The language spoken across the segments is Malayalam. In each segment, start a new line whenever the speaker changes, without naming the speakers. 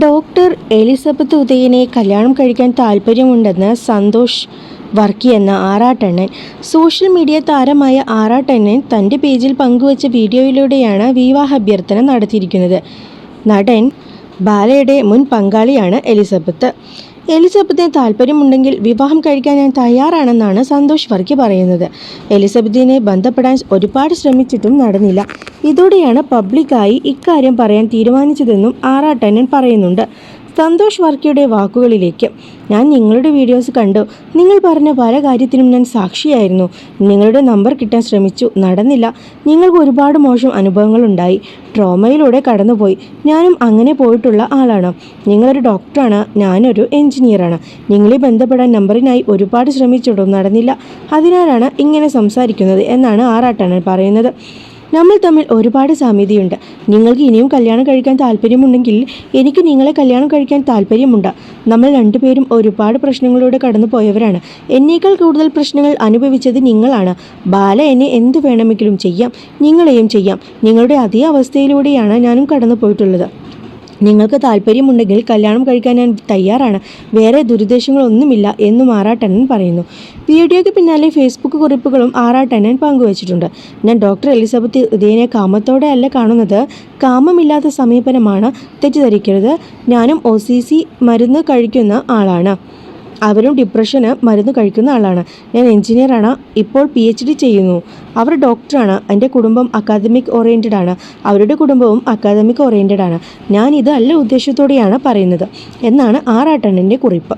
ഡോക്ടർ എലിസബത്ത് ഉദയനെ കല്യാണം കഴിക്കാൻ താല്പര്യമുണ്ടെന്ന് സന്തോഷ് വർക്കി എന്ന ആറാട്ടണ്ണൻ. സോഷ്യൽ മീഡിയ താരമായ ആറാട്ടണ്ണൻ തന്റെ പേജിൽ പങ്കുവച്ച വീഡിയോയിലൂടെയാണ് വിവാഹാഭ്യർത്ഥന നടത്തിയിരിക്കുന്നത്. നടൻ ബാലയുടെ മുൻ പങ്കാളിയാണ് എലിസബത്ത്. എലിസബത്തിന് താല്പര്യമുണ്ടെങ്കിൽ വിവാഹം കഴിക്കാൻ ഞാൻ തയ്യാറാണെന്നാണ് സന്തോഷ് വർക്കി പറയുന്നത്. എലിസബത്തിനെ ബന്ധപ്പെടാൻ ഒരുപാട് ശ്രമിച്ചിട്ടും നടന്നില്ല. ഇതോടെയാണ് പബ്ലിക്കായി ഇക്കാര്യം പറയാൻ തീരുമാനിച്ചതെന്നും ആറാട്ടനൻ പറയുന്നുണ്ട്. സന്തോഷ് വർക്കിയുടെ വാക്കുകളിലേക്ക്. ഞാൻ നിങ്ങളുടെ വീഡിയോസ് കണ്ടു. നിങ്ങൾ പറഞ്ഞ പല കാര്യത്തിനും ഞാൻ സാക്ഷിയായിരുന്നു. നിങ്ങളുടെ നമ്പർ കിട്ടാൻ ശ്രമിച്ചു. നടന്നില്ല. നിങ്ങൾക്ക് ഒരുപാട് മോശം അനുഭവങ്ങളുണ്ടായി. ട്രോമയിലൂടെ കടന്നുപോയി. ഞാനും അങ്ങനെ പോയിട്ടുള്ള ആളാണ്. നിങ്ങളൊരു ഡോക്ടറാണ്. ഞാനൊരു എഞ്ചിനീയറാണ് നിങ്ങളെ ബന്ധപ്പെടാൻ നമ്പറിനായി ഒരുപാട് ശ്രമിച്ചിട്ടും നടന്നില്ല. അതിനാലാണ് ഇങ്ങനെ സംസാരിക്കുന്നത് എന്നാണ് ആറാട്ടാണ് പറയുന്നത്. നമ്മൾ തമ്മിൽ ഒരുപാട് സാമ്യതയുണ്ട്. നിങ്ങൾക്ക് ഇനിയും കല്യാണം കഴിക്കാൻ താല്പര്യമുണ്ടെങ്കിൽ എനിക്ക് നിങ്ങളെ കല്യാണം കഴിക്കാൻ താല്പര്യമുണ്ട്. നമ്മൾ രണ്ടുപേരും ഒരുപാട് പ്രശ്നങ്ങളിലൂടെ കടന്നു പോയവരാണ്. എന്നേക്കാൾ കൂടുതൽ പ്രശ്നങ്ങൾ അനുഭവിച്ചത് നിങ്ങളാണ്. ബാല എന്നെ എന്ത് വേണമെങ്കിലും ചെയ്യാം. നിങ്ങളെയും ചെയ്യാം. നിങ്ങളുടെ അതേ അവസ്ഥയിലൂടെയാണ് ഞാനും കടന്നു പോയിട്ടുള്ളത്. നിങ്ങൾക്ക് താല്പര്യമുണ്ടെങ്കിൽ കല്യാണം കഴിക്കാൻ ഞാൻ തയ്യാറാണ്. വേറെ ദുരുദ്ദേശങ്ങളൊന്നുമില്ല എന്നും ആറാട്ടണ്ണൻ പറയുന്നു. വീഡിയോയ്ക്ക് പിന്നാലെ ഫേസ്ബുക്ക് കുറിപ്പുകളും ആറാട്ടണ്ണൻ പങ്കുവച്ചിട്ടുണ്ട്. ഞാൻ ഡോക്ടർ എലിസബത്ത് ഉദയനെ കാമത്തോടെ അല്ല കാണുന്നത്. കാമമില്ലാത്ത സമീപനമാണ് തെറ്റിദ്ധരിക്കരുത്. ഞാനും ഒ മരുന്ന് കഴിക്കുന്ന ആളാണ്. അവരും ഡിപ്രഷന് മരുന്ന് കഴിക്കുന്ന ആളാണ്. ഞാൻ എഞ്ചിനീയറാണ് ഇപ്പോൾ പി എച്ച് ഡി ചെയ്യുന്നു. അവർ ഡോക്ടറാണ് എന്റെ കുടുംബം അക്കാദമിക് ഓറിയന്റഡ് ആണ്. അവരുടെ കുടുംബവും അക്കാദമിക് ഓറിയന്റഡ് ആണ്. ഞാൻ ഇത് അല്ല ഉദ്ദേശത്തോടെയാണ് പറയുന്നത്. എന്നാണ് ആറാട്ടണ്ണന്റെ കുറിപ്പ്.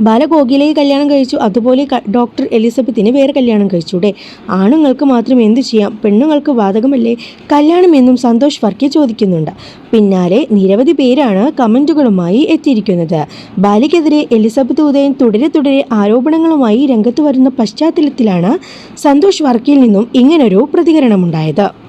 ബാലഗോകിലയെ കല്യാണം കഴിച്ചു. അതുപോലെ ഡോക്ടർ എലിസബത്തിനെ വേറെ കല്യാണം കഴിച്ചൂടെ ആണുങ്ങൾക്ക് മാത്രം എന്തു ചെയ്യാം? പെണ്ണുങ്ങൾക്ക് ബാധകമല്ലേ കല്യാണം എന്നും സന്തോഷ് വർക്കി ചോദിക്കുന്നുണ്ട്. പിന്നാലെ നിരവധി പേരാണ് കമന്റുകളുമായി എത്തിയിരിക്കുന്നത്. ബാലയ്ക്കെതിരെ എലിസബത്ത് ഉദയൻ തുടരെ തുടരെ ആരോപണങ്ങളുമായി രംഗത്ത് വരുന്ന പശ്ചാത്തലത്തിലാണ് സന്തോഷ് വർക്കിയിൽ നിന്നും ഇങ്ങനൊരു പ്രതികരണമുണ്ടായത്.